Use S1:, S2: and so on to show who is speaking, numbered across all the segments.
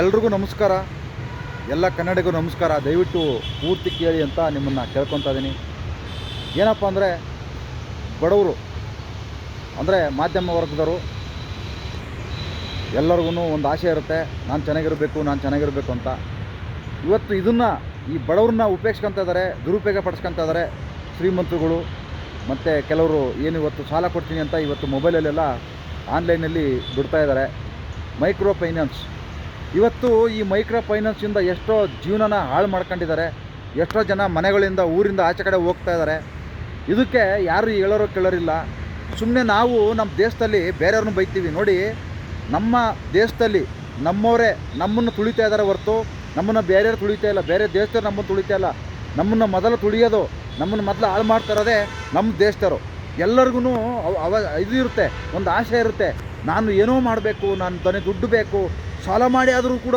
S1: ಎಲ್ರಿಗೂ ನಮಸ್ಕಾರ. ಎಲ್ಲ ಕನ್ನಡಿಗರು ನಮಸ್ಕಾರ. ದಯವಿಟ್ಟು ಪೂರ್ತಿ ಕೇಳಿ ಅಂತ ನಿಮ್ಮನ್ನು ಕೇಳ್ಕೊತಾ ಇದ್ದೀನಿ. ಏನಪ್ಪ ಅಂದರೆ, ಬಡವರು, ಅಂದರೆ ಮಾಧ್ಯಮ ವರ್ಗದವರು, ಎಲ್ಲರಿಗೂ ಒಂದು ಆಸೆ ಇರುತ್ತೆ. ನಾನು ಚೆನ್ನಾಗಿರಬೇಕು ನಾನು ಚೆನ್ನಾಗಿರಬೇಕು ಅಂತ. ಇವತ್ತು ಇದನ್ನು ಈ ಬಡವ್ರನ್ನ ಉಪಯೋಗಿಸ್ಕೊತ ಇದ್ದಾರೆ, ದುರುಪಯೋಗ ಪಡಿಸ್ಕೊತಾ ಇದ್ದಾರೆ ಶ್ರೀಮಂತರುಗಳು. ಮತ್ತು ಕೆಲವರು ಏನು ಇವತ್ತು ಸಾಲ ಕೊಡ್ತೀನಿ ಅಂತ ಇವತ್ತು ಮೊಬೈಲಲ್ಲೆಲ್ಲ ಆನ್ಲೈನಲ್ಲಿ ಬಿಡ್ತಾ ಇದ್ದಾರೆ. ಮೈಕ್ರೋ ಫೈನಾನ್ಸ್ ಇವತ್ತು ಈ ಮೈಕ್ರೋ ಫೈನಾನ್ಸಿಂದ ಎಷ್ಟೋ ಜೀವನನ ಹಾಳು ಮಾಡ್ಕೊಂಡಿದ್ದಾರೆ, ಎಷ್ಟೋ ಜನ ಮನೆಗಳಿಂದ, ಊರಿಂದ ಆಚೆ ಕಡೆ ಹೋಗ್ತಾ ಇದ್ದಾರೆ. ಇದಕ್ಕೆ ಯಾರು ಹೇಳೋರು ಕೇಳೋರಿಲ್ಲ. ಸುಮ್ಮನೆ ನಾವು ನಮ್ಮ ದೇಶದಲ್ಲಿ ಬೇರೆಯವ್ರನ್ನ ಬೈತೀವಿ. ನೋಡಿ, ನಮ್ಮ ದೇಶದಲ್ಲಿ ನಮ್ಮವರೇ ನಮ್ಮನ್ನು ತುಳಿತಾ ಇದ್ದಾರೆ ಹೊರತು, ನಮ್ಮನ್ನು ಬೇರೆಯವ್ರು ತುಳಿತಾ ಇಲ್ಲ. ಬೇರೆ ದೇಶದವ್ರು ನಮ್ಮನ್ನು ತುಳಿತಾ ಇಲ್ಲ. ನಮ್ಮನ್ನು ಮೊದಲು ತುಳಿಯೋದು, ನಮ್ಮನ್ನು ಮೊದಲು ಹಾಳು ಮಾಡ್ತಾ ಇರೋದೇ ನಮ್ಮ ದೇಶದವರು. ಎಲ್ಲರಿಗೂ ಅವ ಇದು ಇರುತ್ತೆ, ಒಂದು ಆಸೆ ಇರುತ್ತೆ. ನಾನು ಏನೋ ಮಾಡಬೇಕು, ನಾನು ತನಗೆ ದುಡ್ಡು ಬೇಕು ಸಾಲ ಮಾಡಿ ಆದರೂ ಕೂಡ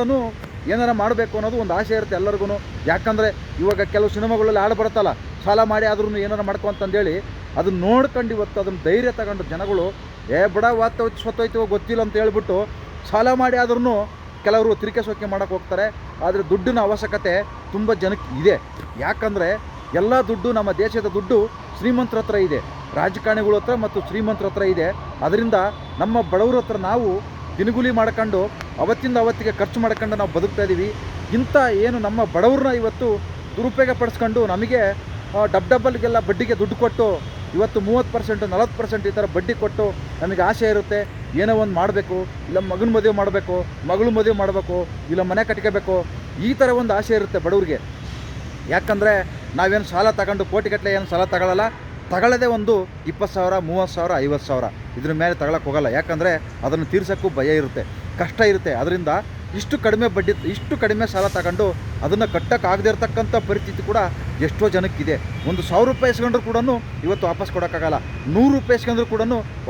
S1: ಏನಾರ ಮಾಡಬೇಕು ಅನ್ನೋದು ಒಂದು ಆಸೆ ಇರುತ್ತೆ ಎಲ್ಲರಿಗೂ ಯಾಕಂದರೆ ಇವಾಗ ಕೆಲವು ಸಿನಿಮಾಗಳಲ್ಲಿ ಹಾಡು ಬರುತ್ತಲ್ಲ, ಸಾಲ ಮಾಡಿ ಆದ್ರೂ ಏನಾರ ಮಾಡ್ಕೊ ಅಂತಂದೇಳಿ ಅದನ್ನ ನೋಡ್ಕೊಂಡು ಇವತ್ತು ಅದನ್ನು ಧೈರ್ಯ ತಗೊಂಡು ಜನಗಳು, ಏ ಬಿಡ, ವಾತ ಸ್ವತ್ತೋಯ್ತೀವೋ ಗೊತ್ತಿಲ್ಲ ಅಂತ ಹೇಳ್ಬಿಟ್ಟು ಸಾಲ ಮಾಡಿ ಆದ್ರೂ ಕೆಲವರು ತಿರುಕೆ ಸೋಕೆ ಮಾಡೋಕೆ ಹೋಗ್ತಾರೆ. ಆದರೆ ದುಡ್ಡಿನ ಅವಶ್ಯಕತೆ ತುಂಬ ಜನಕ್ಕೆ ಇದೆ. ಯಾಕಂದರೆ ಎಲ್ಲ ದುಡ್ಡು ನಮ್ಮ ದೇಶದ ದುಡ್ಡು ಶ್ರೀಮಂತರ ಹತ್ರ ಇದೆ. ರಾಜಕಾರಣಿಗಳ ಹತ್ರ ಮತ್ತು ಶ್ರೀಮಂತರ ಹತ್ರ ಇದೆ. ಅದರಿಂದ ನಮ್ಮ ಬಡವರ ಹತ್ರ ನಾವು ದಿನಗೂಲಿ ಮಾಡ್ಕೊಂಡು ಅವತ್ತಿಂದ ಅವತ್ತಿಗೆ ಖರ್ಚು ಮಾಡ್ಕೊಂಡು ನಾವು ಬದುಕ್ತಾ ಇದ್ದೀವಿ ಇಂಥ ಏನು ನಮ್ಮ ಬಡವ್ರನ್ನ ಇವತ್ತು ದುರುಪಯೋಗ ಪಡಿಸ್ಕೊಂಡು ನಮಗೆ ಡಬ್ ಡಬ್ಬಲ್ಗೆಲ್ಲ ಬಡ್ಡಿಗೆ ದುಡ್ಡು ಕೊಟ್ಟು, ಇವತ್ತು ಮೂವತ್ತು ಪರ್ಸೆಂಟು ನಲವತ್ತು ಪರ್ಸೆಂಟ್ ಈ ಥರ ಬಡ್ಡಿ ಕೊಟ್ಟು ನಮಗೆ ಆಸೆ ಇರುತ್ತೆ. ಏನೋ ಒಂದು ಮಾಡಬೇಕು, ಇಲ್ಲ ಮಗನ ಮದುವೆ ಮಾಡಬೇಕು, ಮಗಳು ಮದುವೆ ಮಾಡಬೇಕು, ಇಲ್ಲ ಮನೆ ಕಟ್ಕೋಬೇಕು, ಈ ಥರ ಒಂದು ಆಸೆ ಇರುತ್ತೆ ಬಡವ್ರಿಗೆ. ಯಾಕಂದರೆ ನಾವೇನು ಸಾಲ ತಗೊಂಡು ಕೋಟಿಗಟ್ಟಲೆ ಏನು ಸಾಲ ತಗೊಳ್ಳಲ್ಲ ತಗೊಳ್ಳೋದೇ ಒಂದು ಇಪ್ಪತ್ತು ಸಾವಿರ, ಮೂವತ್ತು ಸಾವಿರ, ಐವತ್ತು ಸಾವಿರ. ಇದ್ರ ಮೇಲೆ ತಗೊಳಕ್ಕೆ ಹೋಗಲ್ಲ. ಯಾಕಂದರೆ ಅದನ್ನು ತೀರ್ಸೋಕ್ಕೂ ಭಯ ಇರುತ್ತೆ, ಕಷ್ಟ ಇರುತ್ತೆ. ಅದರಿಂದ ಇಷ್ಟು ಕಡಿಮೆ ಬಡ್ಡಿ, ಇಷ್ಟು ಕಡಿಮೆ ಸಾಲ ತಗೊಂಡು ಅದನ್ನು ಕಟ್ಟೋಕ್ಕಾಗದೇ ಇರತಕ್ಕಂಥ ಪರಿಸ್ಥಿತಿ ಕೂಡ ಎಷ್ಟೋ ಜನಕ್ಕಿದೆ. ಒಂದು ಸಾವಿರ ರೂಪಾಯಿ ಇಸ್ಕೊಂಡ್ರು ಕೂಡ ಇವತ್ತು ವಾಪಸ್ ಕೊಡೋಕ್ಕಾಗಲ್ಲ. ನೂರು ರೂಪಾಯಿ ಇಸ್ಕೊಂಡ್ರು ಕೂಡ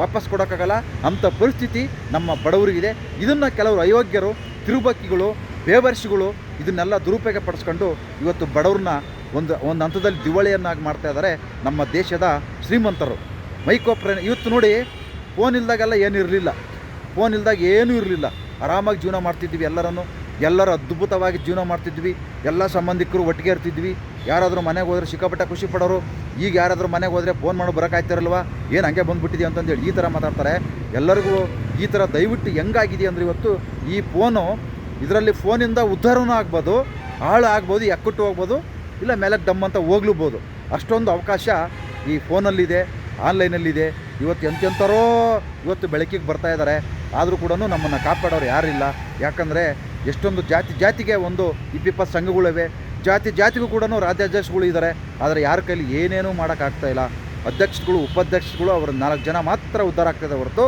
S1: ವಾಪಸ್ ಕೊಡೋಕ್ಕಾಗಲ್ಲ. ಅಂಥ ಪರಿಸ್ಥಿತಿ ನಮ್ಮ ಬಡವರಿಗಿದೆ. ಇದನ್ನು ಕೆಲವರು ಅಯೋಗ್ಯರು, ತಿರುಬಕ್ಕಿಗಳು, ಬೇವರ್ಸಿಗಳು ಇದನ್ನೆಲ್ಲ ದುರುಪಯೋಗ ಪಡಿಸ್ಕೊಂಡು ಇವತ್ತು ಬಡವ್ರನ್ನ ಒಂದು ಒಂದು ಹಂತದಲ್ಲಿ ದಿವಾಳಿಯನ್ನಾಗಿ ಮಾಡ್ತಾ ಇದ್ದಾರೆ ನಮ್ಮ ದೇಶದ ಶ್ರೀಮಂತರು. ಮೈಕೋಪ್ರ ಇವತ್ತು ನೋಡಿ ಫೋನ್ ಇಲ್ದಾಗೆಲ್ಲ ಏನೂ ಇರಲಿಲ್ಲ. ಫೋನ್ ಇಲ್ದಾಗ ಏನೂ ಇರಲಿಲ್ಲ. ಆರಾಮಾಗಿ ಜೀವನ ಮಾಡ್ತಿದ್ವಿ ಎಲ್ಲರನ್ನು. ಎಲ್ಲರೂ ಅದ್ಭುತವಾಗಿ ಜೀವನ ಮಾಡ್ತಿದ್ವಿ. ಎಲ್ಲ ಸಂಬಂಧಿಕರು ಒಟ್ಟಿಗೆ ಇರ್ತಿದ್ವಿ. ಯಾರಾದರೂ ಮನೆಗೆ ಹೋದರೆ ಸಿಕ್ಕಾಪಟ್ಟೆ ಖುಷಿ ಪಡೋರು. ಈಗ ಯಾರಾದರೂ ಮನೆಗೆ ಹೋದರೆ ಫೋನ್ ಮಾಡಿ ಬರೋಕ್ಕಾಯ್ತಿರಲ್ವ ಏನು ಹಂಗೆ ಬಂದುಬಿಟ್ಟಿದೆ ಅಂತಂದೇಳಿ ಈ ಥರ ಮಾತಾಡ್ತಾರೆ. ಎಲ್ಲರಿಗೂ ಈ ಥರ ದಯವಿಟ್ಟು ಹೆಂಗಾಗಿದೆ ಅಂದರೆ ಇವತ್ತು ಈ ಫೋನು ಇದರಲ್ಲಿ ಫೋನಿಂದ ಉದ್ಧಾರವೂ ಆಗ್ಬೋದು, ಹಾಳು ಆಗ್ಬೋದು, ಎಕ್ಕಟ್ಟು ಹೋಗ್ಬೋದು, ಇಲ್ಲ ಮೇಲಕ್ಕೆ ಡಮ್ ಅಂತ ಹೋಗ್ಲೂಬೋದು. ಅಷ್ಟೊಂದು ಅವಕಾಶ ಈ ಫೋನಲ್ಲಿದೆ, ಆನ್ಲೈನಲ್ಲಿದೆ. ಇವತ್ತು ಎಂತೆಂಥರೋ ಇವತ್ತು ಬೆಳಕಿಗೆ ಬರ್ತಾ ಇದ್ದಾರೆ. ಆದರೂ ಕೂಡ ನಮ್ಮನ್ನು ಕಾಪಾಡೋರು ಯಾರಿಲ್ಲ. ಯಾಕಂದರೆ ಎಷ್ಟೊಂದು ಜಾತಿ ಜಾತಿಗೆ ಒಂದು ಇಪ್ಪಿಪ್ಪತ್ತು ಸಂಘಗಳಿವೆ. ಜಾತಿ ಜಾತಿಗೂ ಕೂಡ ರಾಜ್ಯಾಧ್ಯಕ್ಷಗಳು ಇದ್ದಾರೆ. ಆದರೆ ಯಾರ ಕೈಲಿ ಏನೇನೂ ಮಾಡೋಕ್ಕಾಗ್ತಾ ಇಲ್ಲ. ಅಧ್ಯಕ್ಷಗಳು ಉಪಾಧ್ಯಕ್ಷಗಳು ಅವರ ನಾಲ್ಕು ಜನ ಮಾತ್ರ ಉದ್ಧಾರ ಆಗ್ತದೆ ಹೊರತು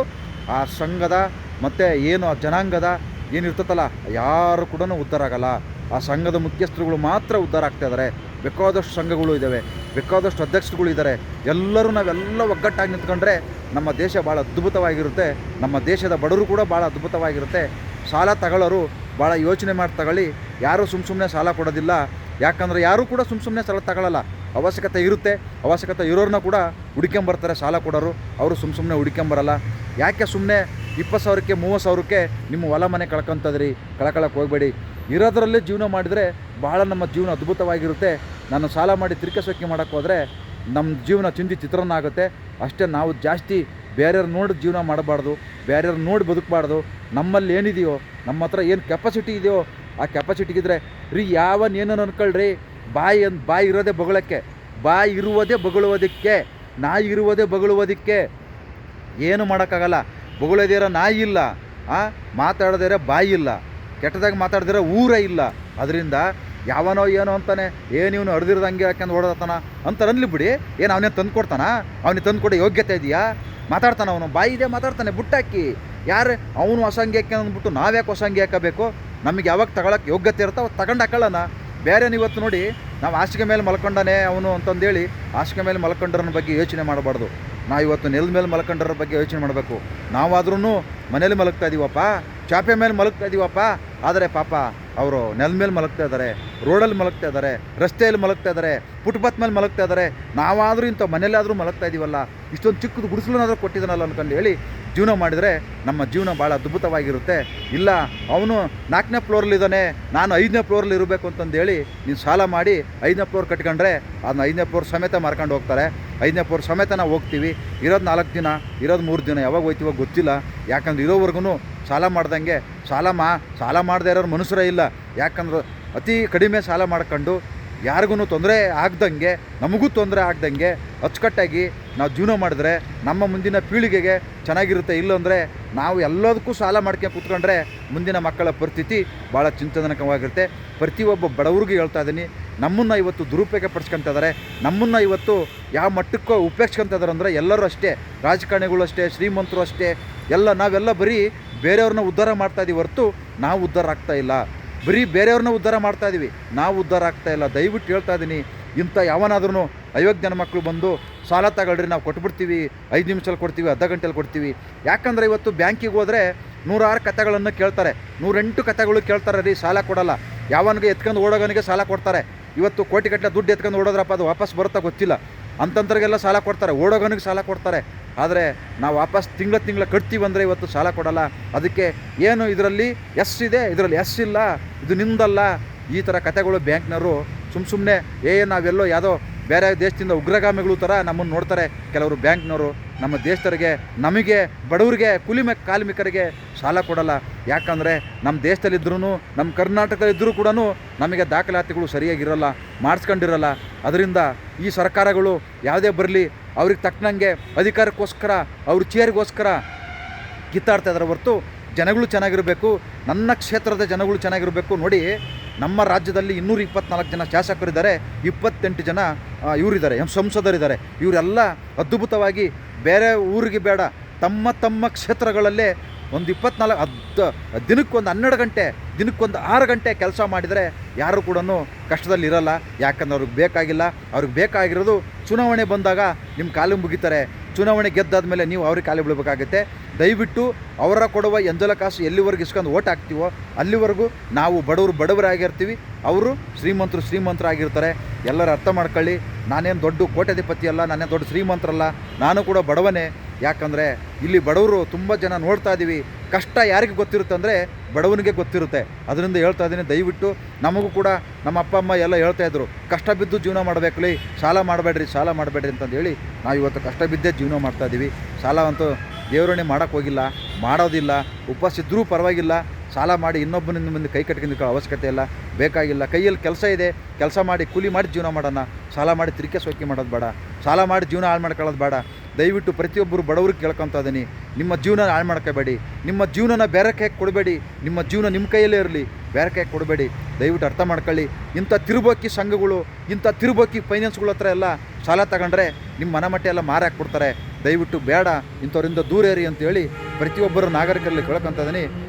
S1: ಆ ಸಂಘದ ಮತ್ತು ಏನು ಆ ಜನಾಂಗದ ಏನಿರ್ತದಲ್ಲ, ಯಾರು ಕೂಡ ಉದ್ಧಾರ ಆಗಲ್ಲ. ಆ ಸಂಘದ ಮುಖ್ಯಸ್ಥರುಗಳು ಮಾತ್ರ ಉದ್ಧಾರ ಆಗ್ತಾ ಇದ್ದಾರೆ ಬೇಕಾದಷ್ಟು ಸಂಘಗಳು ಇದ್ದಾವೆ ಬೇಕಾದಷ್ಟು ಅಧ್ಯಕ್ಷರುಗಳು ಇದ್ದಾರೆ ಎಲ್ಲರೂ ನಾವೆಲ್ಲ ಒಗ್ಗಟ್ಟಾಗಿ ನಿಂತ್ಕೊಂಡ್ರೆ ನಮ್ಮ ದೇಶ ಭಾಳ ಅದ್ಭುತವಾಗಿರುತ್ತೆ. ನಮ್ಮ ದೇಶದ ಬಡವರು ಕೂಡ ಭಾಳ ಅದ್ಭುತವಾಗಿರುತ್ತೆ. ಸಾಲ ತಗೊಳ್ಳೋರು ಭಾಳ ಯೋಚನೆ ಮಾಡಿ ತಗೊಳ್ಳಿ. ಯಾರೂ ಸುಮ್ಮ ಸುಮ್ಮನೆ ಸಾಲ ಕೊಡೋದಿಲ್ಲ. ಯಾಕಂದರೆ ಯಾರೂ ಕೂಡ ಸುಮ್ಮ ಸುಮ್ಮನೆ ಸಾಲ ತಗೊಳ್ಳಲ್ಲ ಅವಶ್ಯಕತೆ ಇರುತ್ತೆ. ಅವಶ್ಯಕತೆ ಇರೋರನ್ನ ಕೂಡ ಹುಡ್ಕೊಂಬರ್ತಾರೆ ಸಾಲ ಕೊಡೋರು. ಅವರು ಸುಮ್ಮ ಸುಮ್ಮನೆ ಹುಡ್ಕೊಂಬರಲ್ಲ ಯಾಕೆ ಸುಮ್ಮನೆ ಇಪ್ಪತ್ತು ಸಾವಿರಕ್ಕೆ, ಮೂವತ್ತು ಸಾವಿರಕ್ಕೆ ನಿಮ್ಮ ಹೊಲ ಮನೆ ಕಳ್ಕೊಂತದ್ರಿ? ಕಳಕಳಕ್ಕೆ ಹೋಗಬೇಡಿ. ಇರೋದರಲ್ಲೇ ಜೀವನ ಮಾಡಿದರೆ ಭಾಳ ನಮ್ಮ ಜೀವನ ಅದ್ಭುತವಾಗಿರುತ್ತೆ. ನಾನು ಸಾಲ ಮಾಡಿ ತಿರ್ಕಸೋಕೆ ಮಾಡೋಕ್ಕೆ ಹೋದರೆ ನಮ್ಮ ಜೀವನ ಚಿಂದಿ ಚಿತ್ರಾನ್ನ ಆಗುತ್ತೆ. ಅಷ್ಟೇ ನಾವು ಜಾಸ್ತಿ ಬೇರೆಯವ್ರು ನೋಡಿ ಜೀವನ ಮಾಡಬಾರ್ದು. ಬೇರೆಯವ್ರು ನೋಡಿ ಬದುಕಬಾರ್ದು. ನಮ್ಮಲ್ಲಿ ಏನಿದೆಯೋ, ನಮ್ಮ ಹತ್ರ ಏನು ಕೆಪಾಸಿಟಿ ಇದೆಯೋ, ಆ ಕೆಪಾಸಿಟಿಗಿದ್ರೆ ರೀ ಯಾವನ್ನೇನೋ ಅನ್ಕೊಳ್ರಿ? ಬಾಯಿ ಅಂದ್ ಬಾಯಿ ಇರೋದೇ ಬಗಳಕ್ಕೆ, ಬಾಯಿ ಇರುವುದೇ ಬಗಳುವುದಕ್ಕೆ, ನಾಯಿ ಇರುವುದೇ ಬಗಳುವುದಕ್ಕೆ. ಏನು ಮಾಡೋಕ್ಕಾಗಲ್ಲ. ಬೊಗಳದಿರೋ ನಾಯಿ ಇಲ್ಲ, ಆ ಮಾತಾಡದಿರೋ ಬಾಯಿ ಇಲ್ಲ. ಕೆಟ್ಟದಾಗ ಮಾತಾಡ್ದಿರೋ ಊರೇ ಇಲ್ಲ. ಅದರಿಂದ ಯಾವನೋ ಏನೋ ಅಂತಾನೆ ಏನು ಇವನು ಹರಿದಿರ್ದಂಗೆ ಯಾಕೆಂದು ಓಡೋದತ್ತಾನ ಅಂತ ಅನ್ಲಿ ಬಿಡಿ. ಏನು ಅವನೇ ತಂದು ಕೊಡ್ತಾನ ಅವನಿಗೆ ತಂದು ಕೊಡೋ ಯೋಗ್ಯತೆ ಇದೆಯಾ? ಮಾತಾಡ್ತಾನೆ ಅವನು. ಬಾಯಿ ಇದೆ ಮಾತಾಡ್ತಾನೆ, ಬುಟ್ಟಾಕಿ. ಯಾರು? ಅವನು ಹೊಸಂಗಿ ಅಂದ್ಬಿಟ್ಟು ನಾವ್ಯಾಕೆ ಹೊಸಂಗೆ ಹಾಕಬೇಕು? ನಮಗೆ ಯಾವಾಗ ತಗೊಳಕ್ಕೆ ಯೋಗ್ಯತೆ ಇರುತ್ತೋ ತಗೊಂಡು ಹಾಕೊಳ್ಳೋಣ. ಬೇರೆ ಇವತ್ತು ನೋಡಿ ನಾವು ಹಾಸಿಗೆ ಮೇಲೆ ಮಲ್ಕೊಂಡಾನೆ ಅವನು ಅಂತಂದೇಳಿ ಹಾಸಿಗೆ ಮೇಲೆ ಮಲ್ಕೊಂಡ್ರನ್ನ ಬಗ್ಗೆ ಯೋಚನೆ ಮಾಡಬಾರ್ದು. ನಾವು ಇವತ್ತು ನೆಲದ ಮೇಲೆ ಮಲ್ಕೊಂಡ್ರ ಬಗ್ಗೆ ಯೋಚನೆ ಮಾಡಬೇಕು. ನಾವಾದ್ರೂ ಮನೇಲಿ ಮಲಗ್ತಾ ಇದೀವಪ್ಪ? ಚಾಪೆ ಮೇಲೆ ಮಲಗ್ತಾ ಇದೀವಪ್ಪ. ಆದರೆ ಪಾಪ, ಅವರು ನೆಲ ಮೇಲೆ ಮಲಗ್ತಾ ಇದ್ದಾರೆ ರೋಡಲ್ಲಿ ಮಲಗ್ತಾ ಇದ್ದಾರೆ ರಸ್ತೆಯಲ್ಲಿ ಮಲಗ್ತಾ ಇದ್ದಾರೆ ಫುಟ್ಪಾತ್ ಮೇಲೆ ಮಲಗ್ತಾ ಇದ್ದಾರೆ ನಾವಾದರೂ ಇಂಥ ಮನೆಯಲ್ಲಾದರೂ ಮಲಗ್ತಾ ಇದ್ದೀವಲ್ಲ ಇಷ್ಟೊಂದು ಚಿಕ್ಕದು ಗುಡಿಸಲನ್ನಾದರೂ ಕೊಟ್ಟಿದ್ದಾನಲ್ಲ ಅಂದ್ಕೊಂಡು ಹೇಳಿ ಜೀವನ ಮಾಡಿದರೆ ನಮ್ಮ ಜೀವನ ಭಾಳ ಅದ್ಭುತವಾಗಿರುತ್ತೆ. ಇಲ್ಲ, ಅವನು ನಾಲ್ಕನೇ ಫ್ಲೋರ್ಲಿದ್ದಾನೆ ನಾನು ಐದನೇ ಫ್ಲೋರಲ್ಲಿ ಇರಬೇಕು ಅಂತಂದೇಳಿ ನೀನು ಸಾಲ ಮಾಡಿ ಐದನೇ ಫ್ಲೋರ್ ಕಟ್ಕೊಂಡ್ರೆ ಅದನ್ನ ಐದನೇ ಫ್ಲೋರ್ ಸಮೇತ ಮಾರ್ಕೊಂಡು ಹೋಗ್ತಾರೆ. ಐದನೇ ಫ್ಲೋರ್ ಸಮೇತ ನಾವು ಹೋಗ್ತೀವಿ. ಇರೋದು ನಾಲ್ಕು ದಿನ, ಇರೋದು ಮೂರು ದಿನ, ಯಾವಾಗ ಹೋಗ್ತೀವೋ ಗೊತ್ತಿಲ್ಲ. ಯಾಕಂದ್ರೆ ಇರೋವರೆಗೂ ಸಾಲ ಮಾಡ್ದಂಗೆ, ಸಾಲ ಮಾ, ಸಾಲ ಮಾಡದೇ ಇರೋರು ಮನುಷ್ಯರೇ ಇಲ್ಲ. ಯಾಕಂದ್ರೆ ಅತಿ ಕಡಿಮೆ ಸಾಲ ಮಾಡ್ಕೊಂಡು ಯಾರಿಗೂ ತೊಂದರೆ ಆಗ್ದಂಗೆ, ನಮಗೂ ತೊಂದರೆ ಆಗ್ದಂಗೆ ಅಚ್ಚುಕಟ್ಟಾಗಿ ನಾವು ಜೀವನ ಮಾಡಿದ್ರೆ ನಮ್ಮ ಮುಂದಿನ ಪೀಳಿಗೆಗೆ ಚೆನ್ನಾಗಿರುತ್ತೆ. ಇಲ್ಲಂದರೆ ನಾವು ಎಲ್ಲದಕ್ಕೂ ಸಾಲ ಮಾಡ್ಕೊಂಡು ಕೂತ್ಕೊಂಡ್ರೆ ಮುಂದಿನ ಮಕ್ಕಳ ಪರಿಸ್ಥಿತಿ ಭಾಳ ಚಿಂತನಕವಾಗಿರುತ್ತೆ ಪ್ರತಿಯೊಬ್ಬ ಬಡವ್ರಿಗೂ ಹೇಳ್ತಾ ಇದ್ದೀನಿ ನಮ್ಮನ್ನು ಇವತ್ತು ದುರುಪಯೋಗ ಪಡಿಸ್ಕೊಂತ ಇದ್ದಾರೆ ನಮ್ಮನ್ನು ಇವತ್ತು ಯಾವ ಮಟ್ಟಕ್ಕೂ ಉಪೇಕ್ಷಿಸ್ಕೊಂತ ಇದ್ದಾರೆ ಅಂದರೆ ಎಲ್ಲರೂ ಅಷ್ಟೇ. ರಾಜಕಾರಣಿಗಳು ಅಷ್ಟೇ, ಶ್ರೀಮಂತರು ಅಷ್ಟೇ. ಎಲ್ಲ, ನಾವೆಲ್ಲ ಬರೀ ಬೇರೆಯವ್ರನ್ನ ಉದ್ಧಾರ ಮಾಡ್ತಾ ಇದೀವಿ ಹೊರತು ನಾವು ಉದ್ಧಾರ ಆಗ್ತಾ ಇಲ್ಲ. ಬರೀ ಬೇರೆಯವ್ರನ್ನ ಉದ್ಧಾರ ಮಾಡ್ತಾ ಇದೀವಿ. ನಾವು ಉದ್ಧಾರ ಆಗ್ತಾ ಇಲ್ಲ. ದಯವಿಟ್ಟು ಹೇಳ್ತಾ ಇದ್ದೀನಿ ಇಂಥ ಯಾವನಾದ್ರೂ ಐವತ್ತು ಜನ ಮಕ್ಕಳು ಬಂದು ಸಾಲ ತಗೊಳ್ರಿ, ನಾವು ಕೊಟ್ಬಿಡ್ತೀವಿ, ಐದು ನಿಮಿಷದಲ್ಲಿ ಕೊಡ್ತೀವಿ, ಅರ್ಧ ಗಂಟೆಲಿ ಕೊಡ್ತೀವಿ. ಯಾಕಂದರೆ ಇವತ್ತು ಬ್ಯಾಂಕಿಗೆ ಹೋದರೆ ನೂರಾರು ಕಥೆಗಳನ್ನು ಕೇಳ್ತಾರೆ. ನೂರೆಂಟು ಕಥೆಗಳು ಕೇಳ್ತಾರೆ, ರೀ, ಸಾಲ ಕೊಡಲ್ಲ. ಯಾವನಿಗೆ ಎತ್ಕೊಂಡು ಓಡೋಗನಿಗೆ ಸಾಲ ಕೊಡ್ತಾರೆ. ಇವತ್ತು ಕೋಟಿ ಕಟ್ಟಲೆ ದುಡ್ಡು ಎತ್ಕೊಂಡು ಓಡೋದ್ರಪ್ಪ ಅದು ವಾಪಸ್ ಬರುತ್ತಾ ಗೊತ್ತಿಲ್ಲ. ಅಂಥಂಥವ್ರಿಗೆಲ್ಲ ಸಾಲ ಕೊಡ್ತಾರೆ, ಓಡೋಗನಿಗೆ ಸಾಲ ಕೊಡ್ತಾರೆ. ಆದರೆ ನಾವು ವಾಪಸ್ ತಿಂಗಳ ತಿಂಗಳ ಕಟ್ತೀವಿ ಅಂದರೆ ಇವತ್ತು ಸಾಲ ಕೊಡಲ್ಲ. ಅದಕ್ಕೆ ಏನು ಇದರಲ್ಲಿ ಎಸ್ ಇದೆ, ಇದರಲ್ಲಿ ಎಸ್ ಇಲ್ಲ, ಇದು ನಿಂದಲ್ಲ. ಈ ಥರ ಕತೆಗಳು ಬ್ಯಾಂಕ್ನವರು ಸುಮ್ಮ ಸುಮ್ಮನೆ ಏ ನಾವೆಲ್ಲೋ ಯಾವುದೋ ಬೇರೆ ದೇಶದಿಂದ ಉಗ್ರಗಾಮಿಗಳು ಥರ ನಮ್ಮನ್ನು ನೋಡ್ತಾರೆ. ಕೆಲವರು ಬ್ಯಾಂಕ್ನವರು, ನಮ್ಮ ದೇಶದವರಿಗೆ, ನಮಗೆ, ಬಡವರಿಗೆ ಕೂಲಿ ಮೆಕ್ ಕಾರ್ಮಿಕರಿಗೆ ಸಾಲ ಕೊಡಲ್ಲ. ಯಾಕಂದರೆ ನಮ್ಮ ದೇಶದಲ್ಲಿದ್ದರೂ ನಮ್ಮ ಕರ್ನಾಟಕದಲ್ಲಿದ್ದರೂ ಕೂಡ ನಮಗೆ ದಾಖಲಾತಿಗಳು ಸರಿಯಾಗಿರಲ್ಲ, ಮಾಡಿಸ್ಕೊಂಡಿರಲ್ಲ. ಅದರಿಂದ ಈ ಸರ್ಕಾರಗಳು ಯಾವುದೇ ಬರಲಿ ಅವ್ರಿಗೆ ತಕ್ಕನಂಗೆ ಅಧಿಕಾರಕ್ಕೋಸ್ಕರ, ಅವ್ರ ಚೇರಿಗೋಸ್ಕರ ಕಿತ್ತಾಡ್ತಾ ಇದ್ದಾರೆ ಹೊರತು ಜನಗಳು ಚೆನ್ನಾಗಿರಬೇಕು. ನನ್ನ ಕ್ಷೇತ್ರದ ಜನಗಳು ಚೆನ್ನಾಗಿರಬೇಕು. ನೋಡಿ ನಮ್ಮ ರಾಜ್ಯದಲ್ಲಿ ಇನ್ನೂರ ಇಪ್ಪತ್ನಾಲ್ಕು ಜನ ಶಾಸಕರಿದ್ದಾರೆ, ಇಪ್ಪತ್ತೆಂಟು ಜನ ಇವರಿದ್ದಾರೆ ಸಂಸದರಿದ್ದಾರೆ. ಇವರೆಲ್ಲ ಅದ್ಭುತವಾಗಿ ಬೇರೆ ಊರಿಗೆ ಬೇಡ, ತಮ್ಮ ತಮ್ಮ ಕ್ಷೇತ್ರಗಳಲ್ಲೇ ಒಂದು ಇಪ್ಪತ್ನಾಲ್ಕು ಹತ್ತು ದಿನಕ್ಕೊಂದು ಹನ್ನೆರಡು ಗಂಟೆ, ದಿನಕ್ಕೊಂದು ಆರು ಗಂಟೆ ಕೆಲಸ ಮಾಡಿದರೆ ಯಾರು ಕೂಡ ಕಷ್ಟದಲ್ಲಿ ಇರಲ್ಲ. ಯಾಕಂದ್ರೆ ಅವ್ರಿಗೆ ಬೇಕಾಗಿಲ್ಲ. ಅವ್ರಿಗೆ ಬೇಕಾಗಿರೋದು ಚುನಾವಣೆ ಬಂದಾಗ ನಿಮ್ಮ ಕಾಲು ಮುಗಿತಾರೆ. ಚುನಾವಣೆ ಗೆದ್ದಾದ ಮೇಲೆ ನೀವು ಅವ್ರಿಗೆ ಕಾಲು ಬಿಡಬೇಕಾಗುತ್ತೆ ದಯವಿಟ್ಟು ಅವರ ಕೊಡುವ ಎಂಜಲ ಕಾಸು ಎಲ್ಲಿವರೆಗೂ ಇಸ್ಕೊಂಡು ಓಟ್ ಹಾಕ್ತೀವೋ ಅಲ್ಲಿವರೆಗೂ ನಾವು ಬಡವರು ಬಡವರಾಗಿರ್ತೀವಿ. ಅವರು ಶ್ರೀಮಂತರು ಶ್ರೀಮಂತರಾಗಿರ್ತಾರೆ. ಎಲ್ಲರೂ ಅರ್ಥ ಮಾಡ್ಕೊಳ್ಳಿ. ನಾನೇನು ದೊಡ್ಡ ಕೋಟ್ಯಾಧಿಪತಿ ಅಲ್ಲ, ನಾನೇನು ದೊಡ್ಡ ಶ್ರೀಮಂತರಲ್ಲ. ನಾನು ಕೂಡ ಬಡವನೇ. ಯಾಕಂದರೆ ಇಲ್ಲಿ ಬಡವರು ತುಂಬ ಜನ ನೋಡ್ತಾ ಇದ್ದೀವಿ ಕಷ್ಟ ಯಾರಿಗೆ ಗೊತ್ತಿರುತ್ತೆ ಅಂದರೆ ಬಡವನಿಗೆ ಗೊತ್ತಿರುತ್ತೆ. ಅದರಿಂದ ಹೇಳ್ತಾ ಇದ್ದೀನಿ, ದಯವಿಟ್ಟು ನಮಗೂ ಕೂಡ ನಮ್ಮ ಅಪ್ಪ, ಅಮ್ಮ ಎಲ್ಲ ಹೇಳ್ತಾ ಇದ್ರು, ಕಷ್ಟ ಬಿದ್ದು ಜೀವನ ಮಾಡಬೇಕಲ್ಲಿ ಸಾಲ ಮಾಡಬೇಡ್ರಿ ಸಾಲ ಮಾಡಬೇಡ್ರಿ ಅಂತಂದು ಹೇಳಿ ನಾವು ಇವತ್ತು ಕಷ್ಟ ಬಿದ್ದೇ ಜೀವನ ಮಾಡ್ತಾ ಇದ್ದೀವಿ ಸಾಲ ಅಂತೂ ದೇವರಣೆ ಮಾಡೋಕ್ಕೋಗಿಲ್ಲ ಮಾಡೋದಿಲ್ಲ, ಉಪವಾಸ ಇದ್ದರೂ ಪರವಾಗಿಲ್ಲ ಸಾಲ ಮಾಡಿ ಇನ್ನೊಬ್ಬನಿಂದ ಮುಂದೆ ಕೈ ಕಟ್ಕೊಂಡು ಅವಶ್ಯಕತೆ ಇಲ್ಲ, ಬೇಕಾಗಿಲ್ಲ. ಕೈಯಲ್ಲಿ ಕೆಲಸ ಇದೆ, ಕೆಲಸ ಮಾಡಿ, ಕೂಲಿ ಮಾಡಿ ಜೀವನ ಮಾಡೋಣ. ಸಾಲ ಮಾಡಿ ತಿರುಕೆ ಸೋಕಿ ಮಾಡೋದು ಬೇಡ. ಸಾಲ ಮಾಡಿ ಜೀವನ ಹಾಳು ಮಾಡ್ಕೊಳ್ಳೋದು ಬೇಡ. ದಯವಿಟ್ಟು ಪ್ರತಿಯೊಬ್ಬರು ಬಡವ್ರಿಗೆ ಕೇಳ್ಕೊತಾ ಇದ್ದೀನಿ ನಿಮ್ಮ ಜೀವನ ಹಾಳು ಮಾಡ್ಕೋಬೇಡಿ. ನಿಮ್ಮ ಜೀವನನ ಬೇರೆ ಕೈಗೆ ಕೊಡಬೇಡಿ. ನಿಮ್ಮ ಜೀವನ ನಿಮ್ಮ ಕೈಯಲ್ಲೇ ಇರಲಿ. ಬೇರೆ ಕೈಗೆ ಕೊಡಬೇಡಿ. ದಯವಿಟ್ಟು ಅರ್ಥ ಮಾಡ್ಕೊಳ್ಳಿ. ಇಂಥ ತಿರುಬೋಕಿ ಸಂಘಗಳು, ಇಂಥ ತಿರುಬೋಕಿ ಫೈನಾನ್ಸ್ಗಳ ಹತ್ರ ಎಲ್ಲ ಸಾಲ ತಗೊಂಡ್ರೆ ನಿಮ್ಮ ಮನಮಟ್ಟೆ ಎಲ್ಲ ಮಾರಾಕ್ಬಿಡ್ತಾರೆ ದಯವಿಟ್ಟು ಬೇಡ. ಇಂಥವರಿಂದ ದೂರ ಇರಿ ಅಂತೇಳಿ ಪ್ರತಿಯೊಬ್ಬರು ನಾಗರಿಕರಲ್ಲಿ ಕೇಳ್ಕೊತಾ ಇದ್ದೀನಿ